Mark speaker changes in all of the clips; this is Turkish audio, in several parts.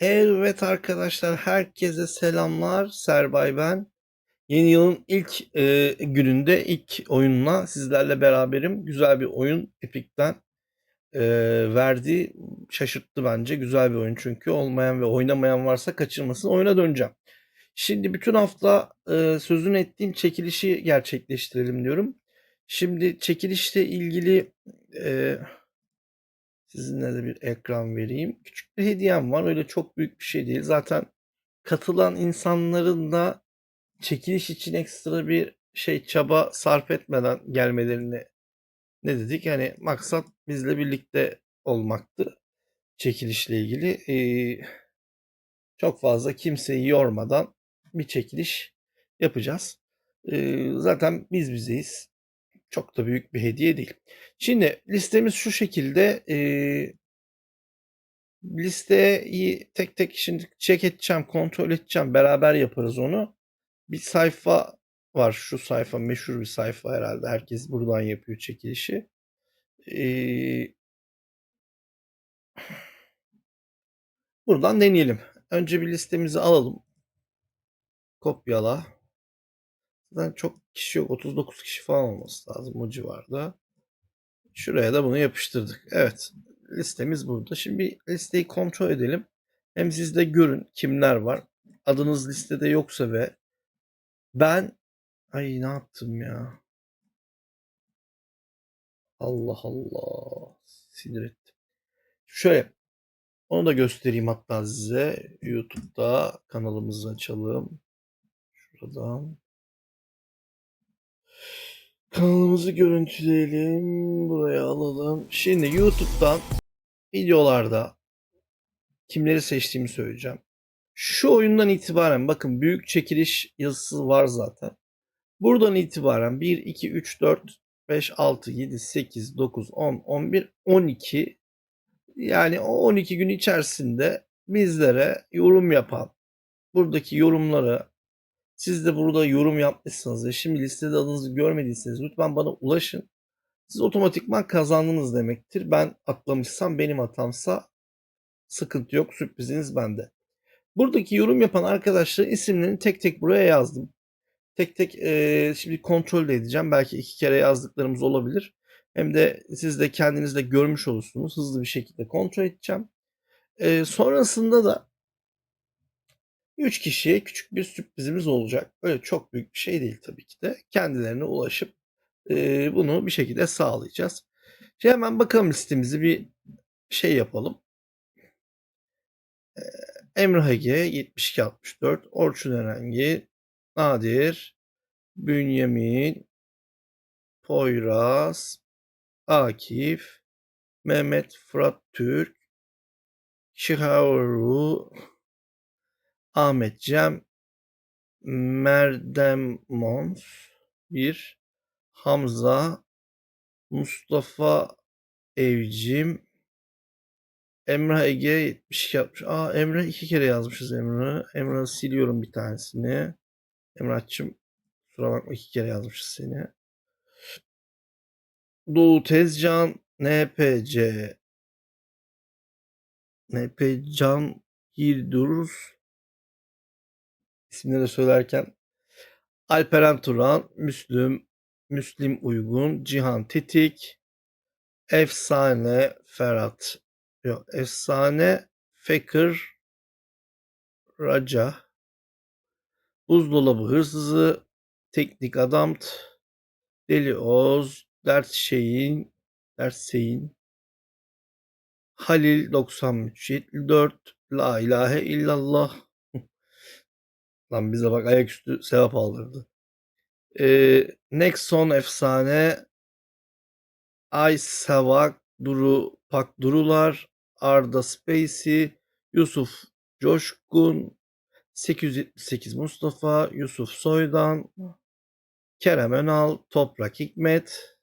Speaker 1: Evet arkadaşlar, herkese selamlar. Serbay ben. Yeni yılın ilk e, gününde ilk oyunla sizlerle beraberim. Güzel bir oyun Epic'ten e, verdi. Şaşırttı bence. Güzel bir oyun çünkü. Olmayan ve oynamayan varsa kaçırmasın. Oyuna döneceğim. Şimdi bütün hafta e, sözünü ettiğim çekilişi gerçekleştirelim diyorum. Şimdi çekilişle ilgili e, sizinle de bir ekran vereyim. Küçük bir hediyem var. Öyle çok büyük bir şey değil. Zaten katılan insanların da çekiliş için ekstra bir şey çaba sarf etmeden gelmelerini ne dedik? Yani maksat bizle birlikte olmaktı çekilişle ilgili. Ee, çok fazla kimseyi yormadan bir çekiliş yapacağız. Ee, zaten biz bizeyiz. Çok da büyük bir hediye değil. Şimdi listemiz şu şekilde. Ee, listeyi tek tek şimdi check edeceğim, kontrol edeceğim. Beraber yaparız onu. Bir sayfa var. Şu sayfa meşhur bir sayfa herhalde. Herkes buradan yapıyor çekilişi. Ee, buradan deneyelim. Önce bir listemizi alalım. Kopyala. Zaten çok kişi yok. 39 kişi falan olması lazım o civarda. Şuraya da bunu yapıştırdık. Evet. Listemiz burada. Şimdi listeyi kontrol edelim. Hem siz de görün kimler var. Adınız listede yoksa ve ben ay ne yaptım ya? Allah Allah. Sinir ettim. Şöyle onu da göstereyim hatta size. YouTube'da kanalımızı açalım. Şuradan. Kanalımızı görüntüleyelim. Buraya alalım. Şimdi YouTube'dan videolarda kimleri seçtiğimi söyleyeceğim. Şu oyundan itibaren bakın büyük çekiliş yazısı var zaten. Buradan itibaren 1, 2, 3, 4, 5, 6, 7, 8, 9, 10, 11, 12 yani o 12 gün içerisinde bizlere yorum yapan buradaki yorumları siz de burada yorum yapmışsınız ve şimdi listede adınızı görmediyseniz lütfen bana ulaşın. Siz otomatikman kazandınız demektir. Ben atlamışsam benim hatamsa sıkıntı yok. Sürpriziniz bende. Buradaki yorum yapan arkadaşların isimlerini tek tek buraya yazdım. Tek tek e, şimdi kontrol de edeceğim. Belki iki kere yazdıklarımız olabilir. Hem de siz de kendiniz de görmüş olursunuz. Hızlı bir şekilde kontrol edeceğim. E, sonrasında da 3 kişiye küçük bir sürprizimiz olacak. Öyle çok büyük bir şey değil tabii ki de. Kendilerine ulaşıp e, bunu bir şekilde sağlayacağız. Şimdi hemen bakalım listemizi bir şey yapalım. E, Emre Ege 7264, Orçun Erengi, Nadir, Bünyamin, Poyraz, Akif, Mehmet Fırat Türk, Şiharu, Ahmet Cem, Merdemons, bir Hamza, Mustafa Evcim, Emrah Ege 72 yapmış. Aa Emrah iki kere yazmışız Emrah'ı. Emrah'ı siliyorum bir tanesini. Emrah'cığım kusura bakma iki kere yazmışız seni. Doğu Tezcan, NPC, NPCan Girdur, isimleri söylerken Alperen Turan, Müslüm, Müslim Uygun, Cihan Tetik, Efsane Ferhat, yok Efsane Fekir Raca, Buzdolabı Hırsızı, Teknik Adamt, Deli Oz, Dert Şeyin, Dert Şeyin, Halil 9374, La ilahe illallah. Lan bize bak ayaküstü sevap aldırdı. Ee, Nexon efsane, Ay Sevak, Duru Pak Durular, Arda Spacey, Yusuf Coşkun, 878 Mustafa, Yusuf Soydan, Kerem Önal, Toprak Hikmet,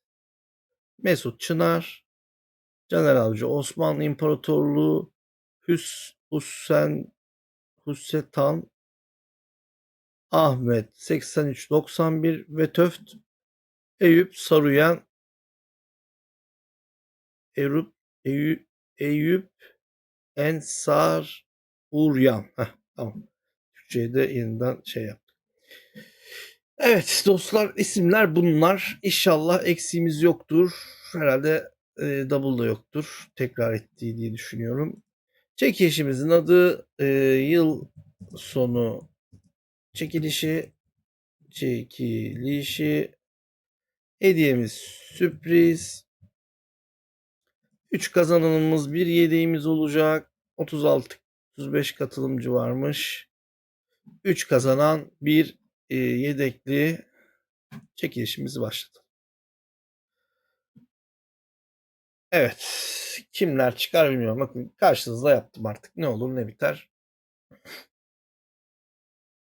Speaker 1: Mesut Çınar, Caner Avcı, Osmanlı İmparatorluğu, Hüs Hüssen Hüssetan, Ahmet 8391 ve Töft Eyüp Saruyan Eyüp Eyüp, Eyüp Ensar Uryan. Heh, tamam. Türkçe'ye de yeniden şey yaptık. Evet dostlar isimler bunlar. İnşallah eksiğimiz yoktur. Herhalde e, double da yoktur. Tekrar ettiği diye düşünüyorum. Çekilişimizin adı e, yıl sonu çekilişi çekilişi hediyemiz sürpriz 3 kazananımız bir yedeğimiz olacak 36 35 katılımcı varmış 3 kazanan bir e, yedekli çekilişimiz başladı. Evet. Kimler çıkar bilmiyorum. Bakın karşınızda yaptım artık. Ne olur ne biter.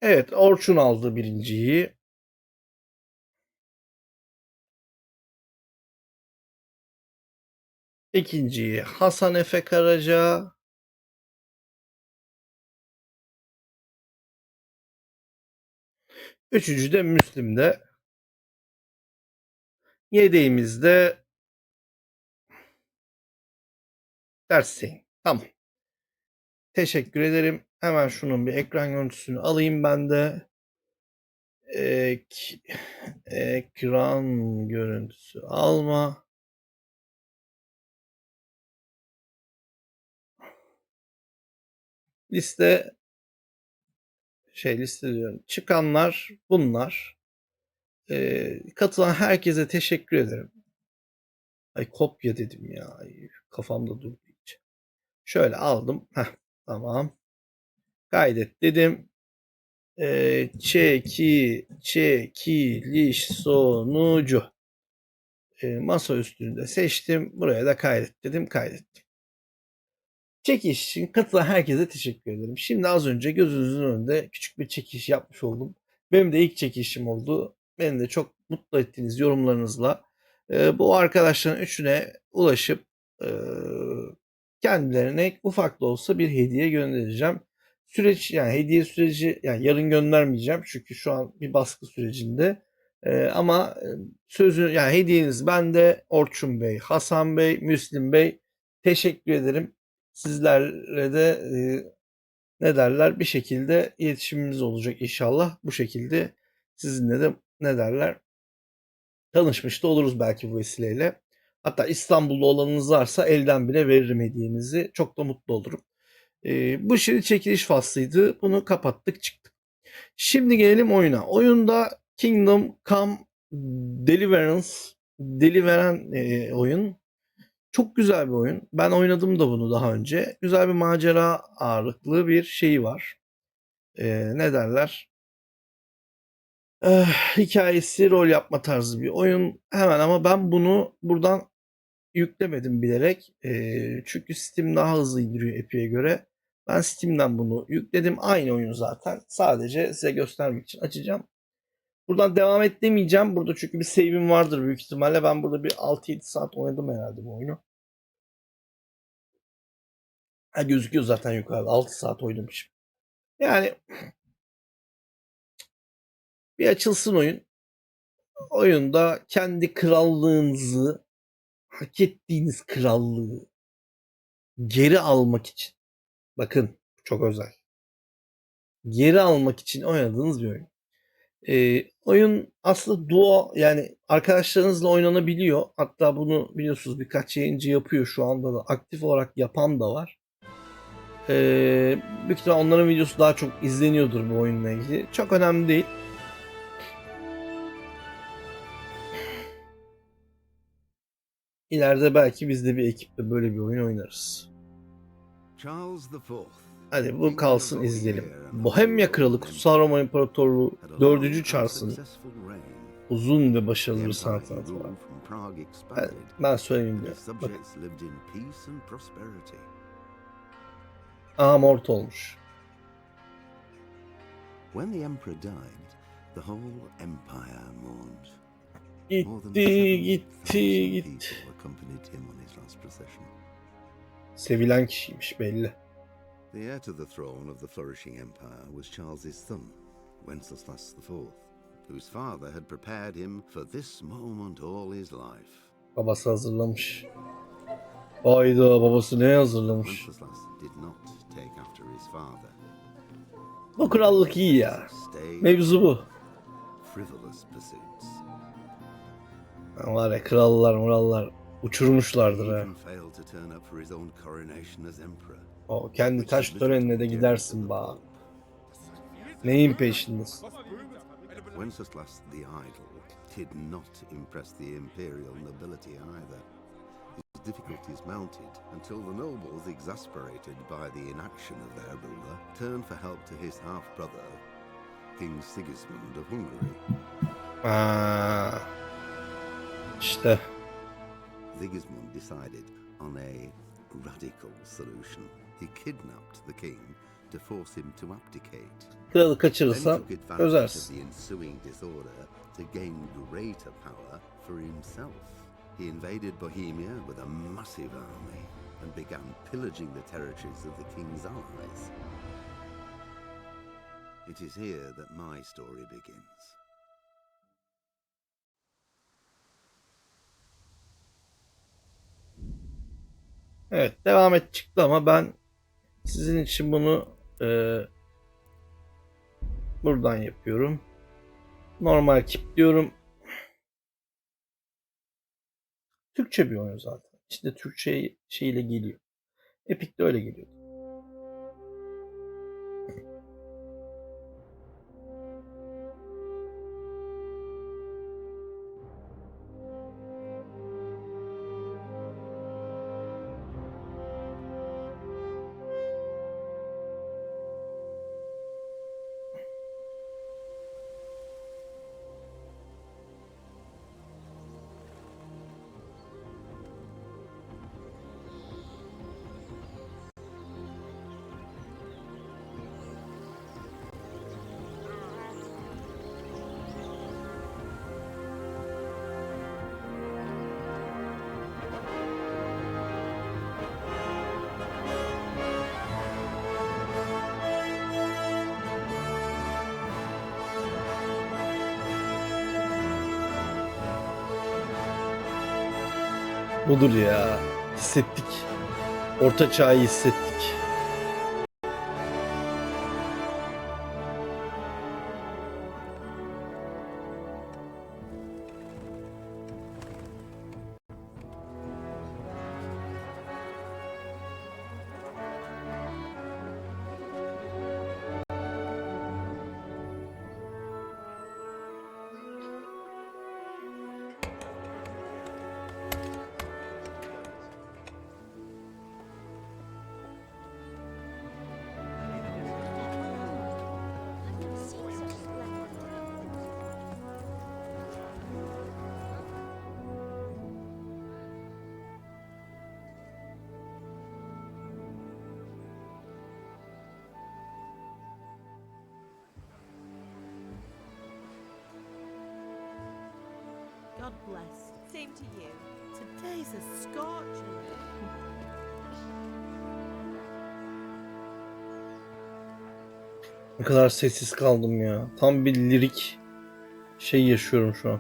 Speaker 1: Evet. Orçun aldı birinciyi. İkinciyi Hasan Efe Karaca. Üçüncü de Müslim'de. Yedeğimizde Dersin. Tamam. Teşekkür ederim. Hemen şunun bir ekran görüntüsünü alayım ben de. Ek, ekran görüntüsü alma. Liste şey liste diyorum. Çıkanlar bunlar. Ee, katılan herkese teşekkür ederim. Ay kopya dedim ya. Ay, kafamda durdu hiç. Şöyle aldım. Heh, tamam. Kaydet dedim. Ee, çeki, çekiliş sonucu. Ee, masa üstünde seçtim. Buraya da kaydet dedim. Kaydettim. Çekiş için katılan herkese teşekkür ederim. Şimdi az önce gözünüzün önünde küçük bir çekiş yapmış oldum. Benim de ilk çekişim oldu. Beni de çok mutlu ettiğiniz yorumlarınızla e, bu arkadaşların üçüne ulaşıp e, kendilerine ufak da olsa bir hediye göndereceğim. Süreç yani hediye süreci yani yarın göndermeyeceğim çünkü şu an bir baskı sürecinde. E, ama sözü yani hediyeniz bende Orçun Bey, Hasan Bey, Müslim Bey teşekkür ederim. Sizlerle de e, ne derler bir şekilde iletişimimiz olacak inşallah. Bu şekilde sizinle de ne derler tanışmış da oluruz belki bu vesileyle. Hatta İstanbul'da olanınız varsa elden bile veririm hediyenizi. Çok da mutlu olurum. Ee, bu şimdi çekiliş faslıydı. Bunu kapattık çıktık. Şimdi gelelim oyuna. Oyunda Kingdom Come Deliverance Deliveren e, oyun. Çok güzel bir oyun. Ben oynadım da bunu daha önce. Güzel bir macera ağırlıklı bir şeyi var. Ee, ne derler? Eh, hikayesi rol yapma tarzı bir oyun. Hemen ama ben bunu buradan yüklemedim bilerek. Ee, çünkü Steam daha hızlı indiriyor Epic'e göre. Ben Steam'den bunu yükledim. Aynı oyun zaten. Sadece size göstermek için açacağım. Buradan devam et demeyeceğim. Burada çünkü bir save'im vardır büyük ihtimalle. Ben burada bir 6-7 saat oynadım herhalde bu oyunu. Ha gözüküyor zaten yukarıda. 6 saat oynamışım. Yani bir açılsın oyun. Oyunda kendi krallığınızı hak ettiğiniz krallığı geri almak için bakın çok özel geri almak için oynadığınız bir oyun. Ee, oyun aslında duo yani arkadaşlarınızla oynanabiliyor. Hatta bunu biliyorsunuz birkaç yayıncı yapıyor şu anda da aktif olarak yapan da var. Ee, büyük ihtimalle onların videosu daha çok izleniyordur bu oyunla ilgili. Çok önemli değil. İleride belki biz de bir ekiple böyle bir oyun oynarız. Hadi bu kalsın izleyelim. Bohemya Kralı Kutsal Roma İmparatorluğu 4. Charles'ın uzun ve başarılı bir sanat var. Ben, ben söyleyeyim ya. Bak, aha mort olmuş.
Speaker 2: When the emperor died, the whole empire mourned.
Speaker 1: Gitti,
Speaker 2: 7,000
Speaker 1: gitti, gitti.
Speaker 2: accompanied him on his last procession.
Speaker 1: Sevilen kişiymiş belli.
Speaker 2: The heir to the throne of the flourishing empire was Charles's son, Wenceslas IV, whose father had prepared him for this moment all his life.
Speaker 1: Babası hazırlamış. Ayda babası ne hazırlamış.
Speaker 2: Wenceslas did not take after his father.
Speaker 1: Bu krallık iyi ya. Mevzu bu.
Speaker 2: frivolous pursuits.
Speaker 1: Var ya krallar murallar uçurmuşlardır ha. O kendi taş törenine de gidersin ba. Neyin peşindesin?
Speaker 2: Wenceslas the Idle did not impress the imperial nobility either. His difficulties mounted until the nobles, exasperated by the inaction of their ruler, turned for help to his half-brother, King Sigismund of Hungary.
Speaker 1: Aa, işte
Speaker 2: Sigismund decided on a radical solution. He kidnapped the king to force him to abdicate.
Speaker 1: kralı
Speaker 2: Then took advantage of
Speaker 1: özersin.
Speaker 2: the ensuing disorder to gain greater power for himself. He invaded Bohemia with a massive army and began pillaging the territories of the king's allies. It is here that my story begins.
Speaker 1: Evet devam et çıktı ama ben sizin için bunu e, buradan yapıyorum. Normal kilitliyorum. Türkçe bir oyun zaten. İçinde Türkçe şeyle geliyor. Epic de öyle geliyor. Budur ya. Hissettik. Orta çağı hissettik.
Speaker 3: Same to you.
Speaker 4: Today's a scorcher.
Speaker 1: Ne kadar sessiz kaldım ya. Tam bir lirik şey yaşıyorum şu an.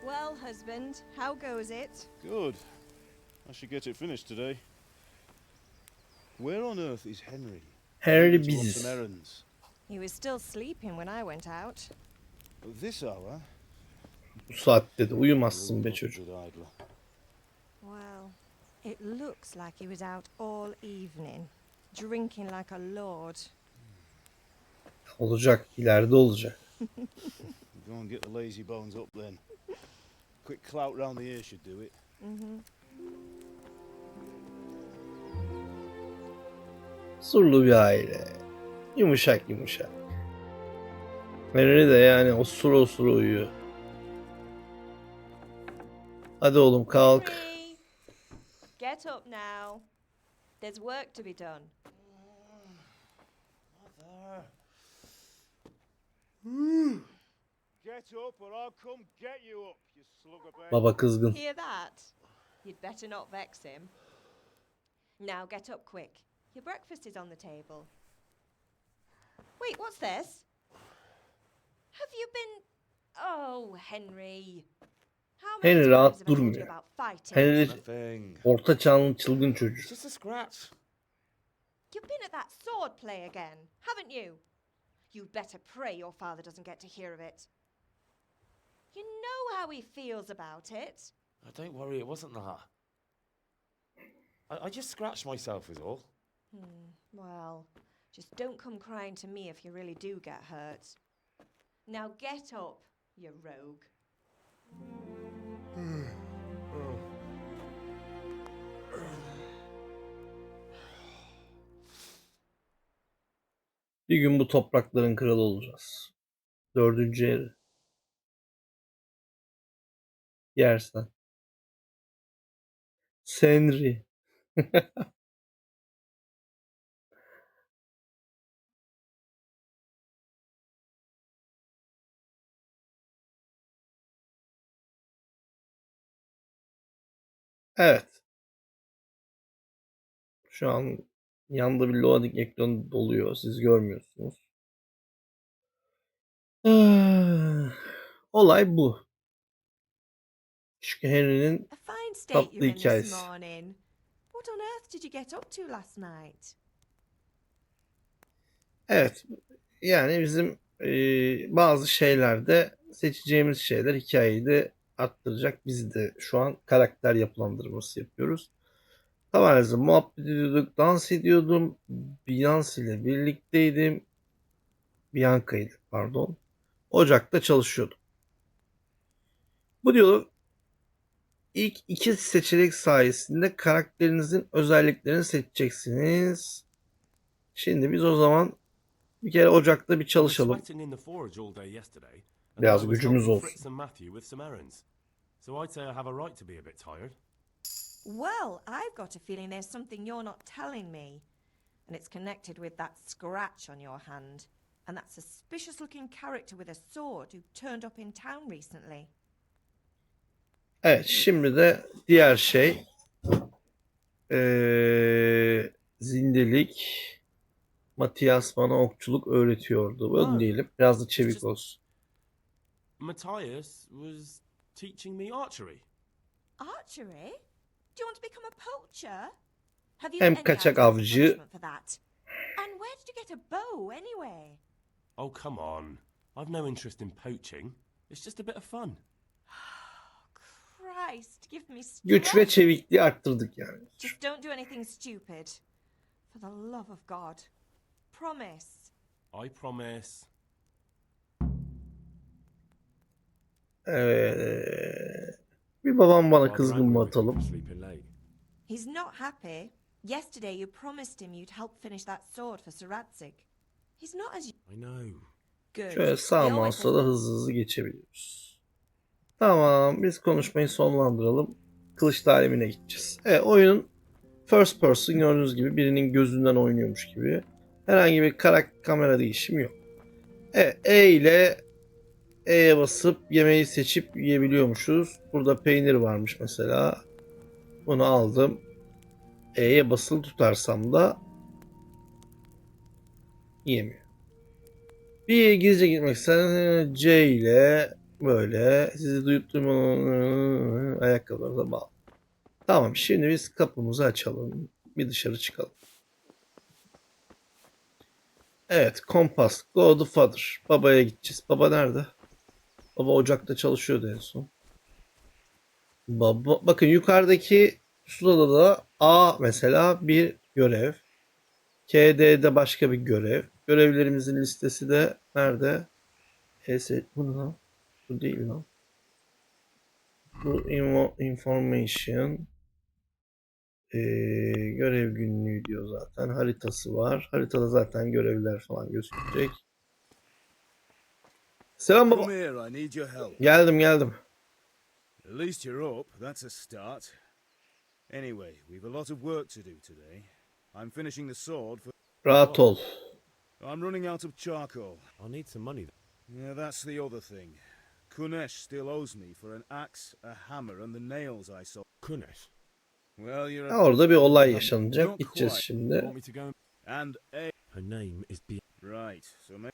Speaker 3: Well, husband, how goes it?
Speaker 5: Good. I should get it finished today. Where on earth is Henry? Run
Speaker 1: biziz.
Speaker 3: He was still sleeping when I went out.
Speaker 5: This hour?
Speaker 1: Bu saatte de uyumazsın be çocuk.
Speaker 3: Well, it looks like he was out all evening, drinking like a lord.
Speaker 1: Olacak. ileride olacak.
Speaker 5: Go and get the lazy bones up then. Quick clout round the ear should do it.
Speaker 3: hmm
Speaker 1: Surlu bir aile. Yumuşak yumuşak. Henry de yani osura osura uyuyor. Hadi oğlum kalk.
Speaker 3: Get up now. There's work to be done.
Speaker 5: Get up or I'll come get you up, you slug of a
Speaker 1: Baba kızgın.
Speaker 3: Hear that? You'd better not vex him. Now get up quick. Your breakfast is on the table. Wait, what's this? Have you been. Oh, Henry. How
Speaker 1: Henry
Speaker 3: many
Speaker 1: rahat
Speaker 3: times have I told you
Speaker 1: durmuyor.
Speaker 3: about fighting?
Speaker 1: Henry
Speaker 5: Nothing.
Speaker 1: orta çağın çılgın çocuğu.
Speaker 5: It's just a scratch.
Speaker 3: You've been at that sword play again, haven't you? You'd better pray your father doesn't get to hear of it. You know how he feels about it.
Speaker 6: Oh, don't worry, it wasn't that. I, I just scratched myself, is all.
Speaker 3: Hmm, well, just don't come crying to me if you really do get hurt. Now get up, you rogue.
Speaker 1: Bir gün bu toprakların kralı olacağız. Dördüncü eri. Yersen. Senri. Evet. Şu an yanda bir loading ekranı doluyor. Siz görmüyorsunuz. Ah, Olay bu. Çünkü Henry'nin Tatlı hikayesi.
Speaker 3: What on earth did you get up to last night?
Speaker 1: Evet. Yani bizim eee, bazı şeylerde seçeceğimiz şeyler hikayeyi de arttıracak. Biz de şu an karakter yapılandırması yapıyoruz. Tamamen muhabbet ediyorduk, dans ediyordum. Beyoncé ile birlikteydim. Bianca'ydı pardon. Ocak'ta çalışıyordum. Bu diyalog ilk iki seçenek sayesinde karakterinizin özelliklerini seçeceksiniz. Şimdi biz o zaman bir kere Ocak'ta bir çalışalım. Biraz gücümüz olsun.
Speaker 7: Fritz and Matthew with some errands. So I'd say I have a right to be a bit tired.
Speaker 3: Well, I've got a feeling there's something you're not telling me. And it's connected with that scratch on your hand. And that suspicious looking character with a sword who turned up in town recently.
Speaker 1: Evet, şimdi de diğer şey eee zindelik. Matias bana okçuluk öğretiyordu. Ön
Speaker 7: Ha.
Speaker 1: diyelim. Biraz da çevik olsun.
Speaker 7: Matthias was teaching me archery.
Speaker 3: Archery? Do you want to become a poacher? Have you
Speaker 1: Hem
Speaker 3: any
Speaker 1: kaçak
Speaker 3: idea of the
Speaker 1: avcı.
Speaker 3: punishment for that? And where did you get a bow anyway?
Speaker 7: Oh, come on. I've no interest in poaching. It's just a bit of fun.
Speaker 3: Christ, give me
Speaker 1: Güç ve
Speaker 3: strength.
Speaker 1: çevikliği arttırdık yani.
Speaker 3: Just don't do anything stupid. For the love of God. Promise.
Speaker 7: I promise.
Speaker 1: Evet. Bir babam bana kızgın mı atalım?
Speaker 3: He's not happy. Yesterday you promised him you'd help finish that sword for Sir Radzig. He's not as
Speaker 7: I know.
Speaker 3: good.
Speaker 1: Şöyle sağ mouse'la da hızlı hızlı geçebiliyoruz. Tamam, biz konuşmayı sonlandıralım. Kılıç talimine gideceğiz. Evet, oyunun first person gördüğünüz gibi birinin gözünden oynuyormuş gibi. Herhangi bir karak kamera değişimi yok. Evet, E ile E'ye basıp yemeği seçip yiyebiliyormuşuz. Burada peynir varmış mesela. Bunu aldım. E'ye basılı tutarsam da yiyemiyor. Bir gizlice gitmek istersen C ile böyle sizi duyuttum ayakkabılarına bağlı. Tamam şimdi biz kapımızı açalım. Bir dışarı çıkalım. Evet kompas. Go the father. Babaya gideceğiz. Baba nerede? Baba ocakta çalışıyordu en son. Baba, bakın yukarıdaki pusulada da A mesela bir görev. KD'de başka bir görev. Görevlerimizin listesi de nerede? ES bu ne lan? Bu değil lan. Bu info, information Ee, görev günlüğü diyor zaten. Haritası var. Haritada zaten görevler falan gözükecek. Selam baba.
Speaker 8: Come here, I need your help.
Speaker 1: Geldim geldim.
Speaker 8: At least you're up, that's a start. Anyway, we've a lot of work to do today. I'm finishing the sword for.
Speaker 1: Rahat ol.
Speaker 8: I'm running out of charcoal.
Speaker 7: I'll need some money.
Speaker 8: Yeah, that's the other thing. Kunesh still owes me for an axe, a hammer, and the nails I sold.
Speaker 7: Kunesh.
Speaker 8: Well, you're
Speaker 1: Ha,
Speaker 8: a.
Speaker 1: Orada bir olay
Speaker 8: Um,
Speaker 1: yaşanacak.
Speaker 8: not
Speaker 1: Gideceğiz şimdi.
Speaker 7: Want me to go?
Speaker 8: And a.
Speaker 7: Her name is B.
Speaker 8: Right, so ma-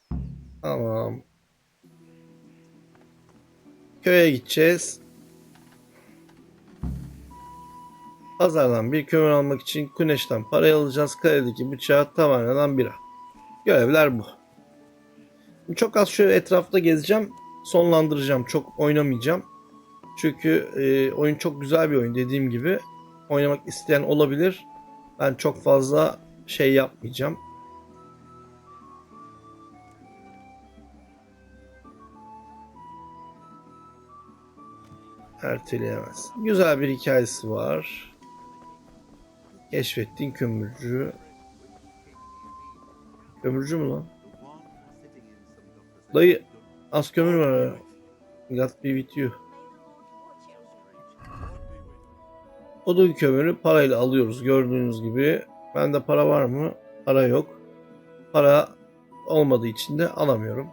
Speaker 1: Tamam. Köye gideceğiz. Pazardan bir kömür almak için Güneş'ten parayı alacağız. Kaledeki bıçağı tavanyadan bira. Görevler bu. Çok az şöyle etrafta gezeceğim. Sonlandıracağım. Çok oynamayacağım. Çünkü e, oyun çok güzel bir oyun dediğim gibi. Oynamak isteyen olabilir. Ben çok fazla şey yapmayacağım. Erteleyemez. Güzel bir hikayesi var. Keşfettiğin kömürcü. Kömürcü mü lan? Dayı az kömür var. ha. Got bir bitiyor. Odun kömürü parayla alıyoruz gördüğünüz gibi. Bende para var mı? Para yok. Para olmadığı için de alamıyorum.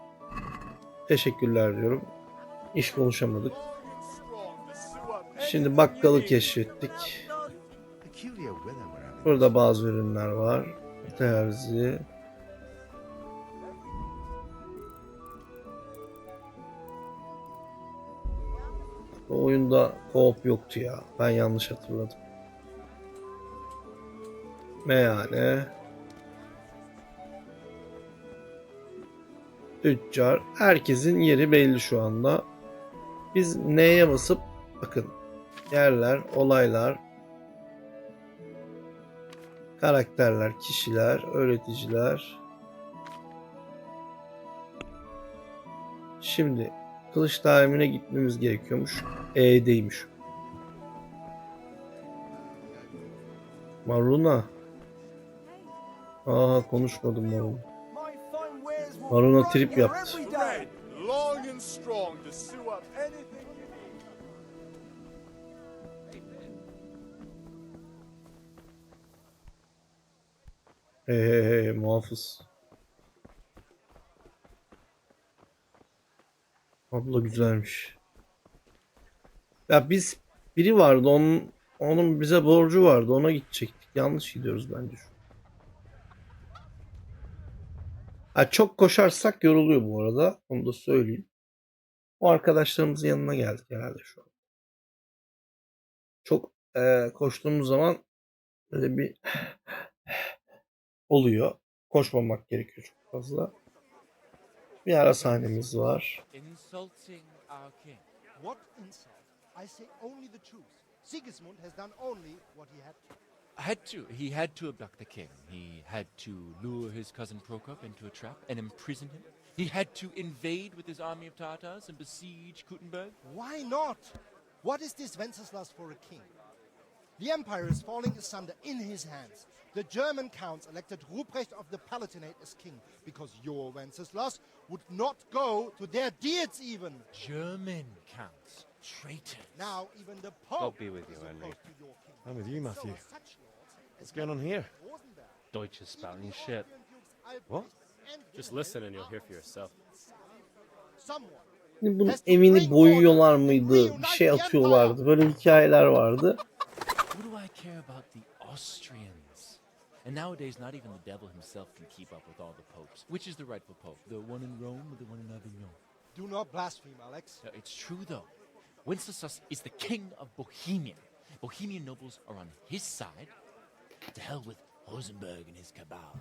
Speaker 1: Teşekkürler diyorum. İş konuşamadık. Şimdi bakkalı keşfettik. Burada bazı ürünler var. Terzi. Bu oyunda co-op yoktu ya. Ben yanlış hatırladım. Meyhane. Tüccar. Herkesin yeri belli şu anda. Biz neye basıp bakın yerler, olaylar, karakterler, kişiler, öğreticiler. Şimdi kılıç daimine gitmemiz gerekiyormuş. E'deymiş. Maruna. Aa konuşmadım Maruna. Maruna trip yaptı. Hey muhafız. Abla güzelmiş. Ya biz biri vardı onun onun bize borcu vardı ona gidecektik. Yanlış gidiyoruz bence şu. Ha, çok koşarsak yoruluyor bu arada. Onu da söyleyeyim. O arkadaşlarımızın yanına geldik herhalde şu an. Çok eee, koştuğumuz zaman böyle bir oluyor. Koşmamak gerekiyor çok fazla. Bir ara sahnemiz var.
Speaker 9: Insulting our king.
Speaker 10: What insult? I say only the truth. Sigismund has done only what he had to.
Speaker 9: Had to. He had to abduct the king. He had to lure his cousin Prokop into a trap and imprison him. He had to invade with his army of Tartars and besiege Kuttenberg.
Speaker 10: Why not? What is this Wenceslas for a king? The empire is falling asunder in his hands. The German counts elected Ruprecht of the Palatinate as king because your Wenceslas would not go to their deeds even.
Speaker 9: German counts. Traitor.
Speaker 10: Now even the Pope
Speaker 6: be with you, Henry. I'm with you, Matthew. What's going on here?
Speaker 10: Rosenberg,
Speaker 7: Deutsch is spouting shit.
Speaker 6: What?
Speaker 10: Just
Speaker 7: listen and you'll hear for yourself.
Speaker 10: Someone
Speaker 1: bunun evini boyuyorlar mıydı? Bir şey atıyorlardı. Böyle hikayeler vardı.
Speaker 9: What do I care about the Austrians? And nowadays, not even the devil himself can keep up with all the popes. Which is the rightful pope? The one in Rome or the one in Avignon?
Speaker 10: do not blaspheme, Alex.
Speaker 9: No, it's true though. Wenceslas is the king of Bohemia. Bohemian nobles are on his side. To hell with Rosenberg and his cabal.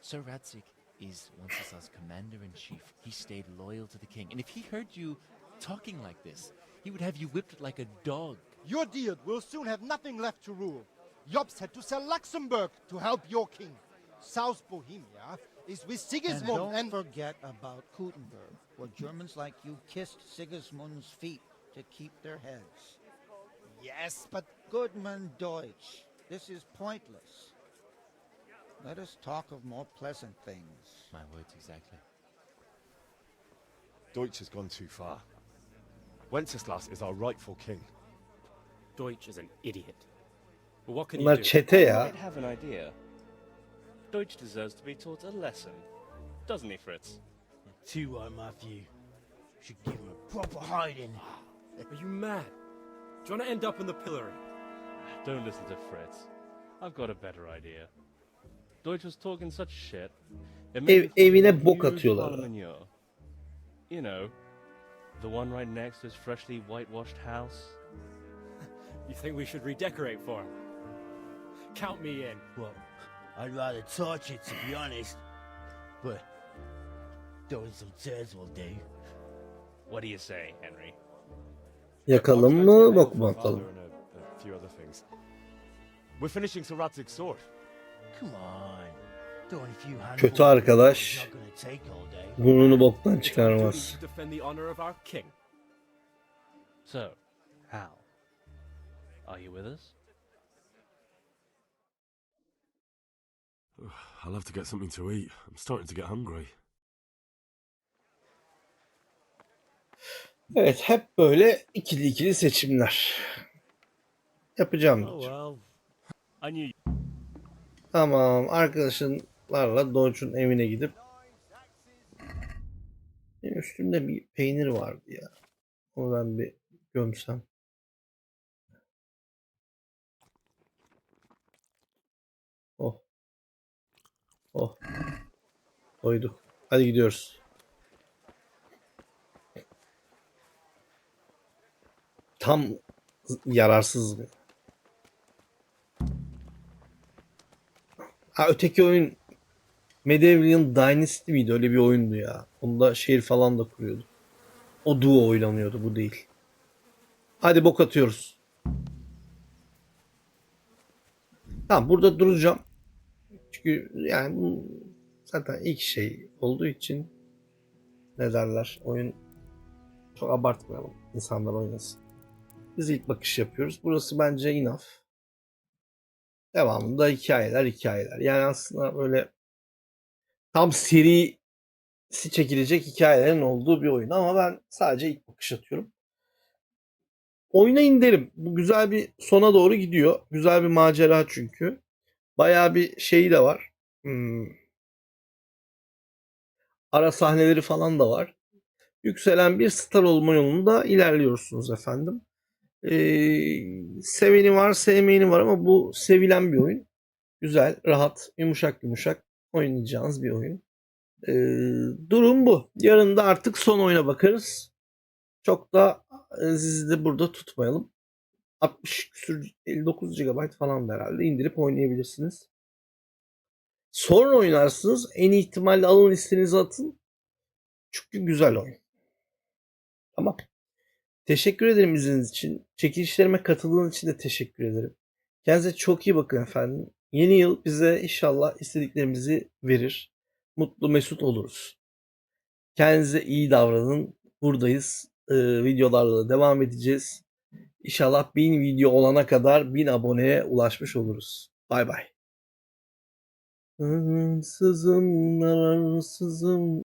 Speaker 9: Sir Radzik is Wenceslas' commander in chief. He stayed loyal to the king. And if he heard you talking like this, he would have you whipped like a dog.
Speaker 10: Your deed will soon have nothing left to rule. Jobst had to sell Luxembourg to help your king. South Bohemia is with Sigismund.
Speaker 11: And
Speaker 10: Sigismund
Speaker 11: don't
Speaker 10: and,
Speaker 11: forget about Gutenberg, where Germans like you kissed Sigismund's feet to keep their heads.
Speaker 10: yes, but
Speaker 11: Goodman Deutsch, this is pointless. Let us talk of more pleasant things.
Speaker 9: My words exactly.
Speaker 6: Deutsch has gone too far. Wenceslas is our rightful king.
Speaker 7: Deutsch is an idiot. But what can
Speaker 1: Bunlar
Speaker 7: you do?
Speaker 1: çete ya.
Speaker 7: have an idea. Deutsch deserves to be taught a lesson. Doesn't he, Fritz?
Speaker 11: Too right, Matthew. Should give him a proper hiding.
Speaker 7: Are you mad? Do you want to end up in the pillory? Don't listen to Fritz. I've got a better idea. Deutsch was talking such shit. It made
Speaker 1: Ev-
Speaker 7: me think
Speaker 1: evine
Speaker 7: of a
Speaker 1: bok atıyorlar.
Speaker 7: manure. You know, The one right next to his freshly whitewashed house?
Speaker 12: You think we should redecorate for him? Count me in.
Speaker 13: Well, I'd rather torch it, to be honest. But throwing some turds will do.
Speaker 7: What do you say, Henry?
Speaker 1: Yakalım mı bok mu atalım?
Speaker 6: We're finishing Radzig's sword.
Speaker 13: Come on.
Speaker 1: Kötü arkadaş
Speaker 13: all day.
Speaker 1: burnunu boktan çıkarmaz.
Speaker 7: So, Hal, are you with us?
Speaker 14: I'll have to get something to eat. I'm starting to get hungry.
Speaker 1: Evet hep böyle ikili ikili seçimler. Yapacağım.
Speaker 7: Oh well. I knew
Speaker 1: Tamam arkadaşlarla Doge'un evine gidip benim üstümde bir peynir vardı ya. Onu ben bir gömsem. Oh. Oh. Doyduk. Hadi gidiyoruz. Tam yararsız. Ha öteki oyun Medieval Dynasty miydi? Öyle bir oyundu ya. Onda şehir falan da kuruyordu. O duo oynanıyordu bu değil. Hadi bok atıyoruz. Tamam burada duracağım. Çünkü yani zaten ilk şey olduğu için ne derler oyun çok abartmayalım. insanlar oynasın. Biz ilk bakış yapıyoruz. Burası bence enough. Devamında hikayeler hikayeler. Yani aslında böyle tam serisi çekilecek hikayelerin olduğu bir oyun ama ben sadece ilk bakış atıyorum. Oynayın derim. Bu güzel bir sona doğru gidiyor. Güzel bir macera çünkü. Bayağı bir şeyi de var. Hmm. Ara sahneleri falan da var. Yükselen bir star olma yolunda ilerliyorsunuz efendim. Ee, seveni var, sevmeyeni var ama bu sevilen bir oyun. Güzel, rahat, yumuşak yumuşak oynayacağınız bir oyun. Ee, durum bu. Yarın da artık son oyuna bakarız. Çok da sizi de burada tutmayalım. 60 küsür 59 GB falan herhalde indirip oynayabilirsiniz. Sonra oynarsınız. En ihtimalle alın listenize atın. Çünkü güzel oyun. Tamam. Teşekkür ederim izlediğiniz için. Çekilişlerime katıldığınız için de teşekkür ederim. Kendinize çok iyi bakın efendim. Yeni yıl bize inşallah istediklerimizi verir. Mutlu mesut oluruz. Kendinize iyi davranın. Buradayız. Ee, videolarla devam edeceğiz. İnşallah 1000 video olana kadar 1000 aboneye ulaşmış oluruz. Bay bay. Sızım, sızım,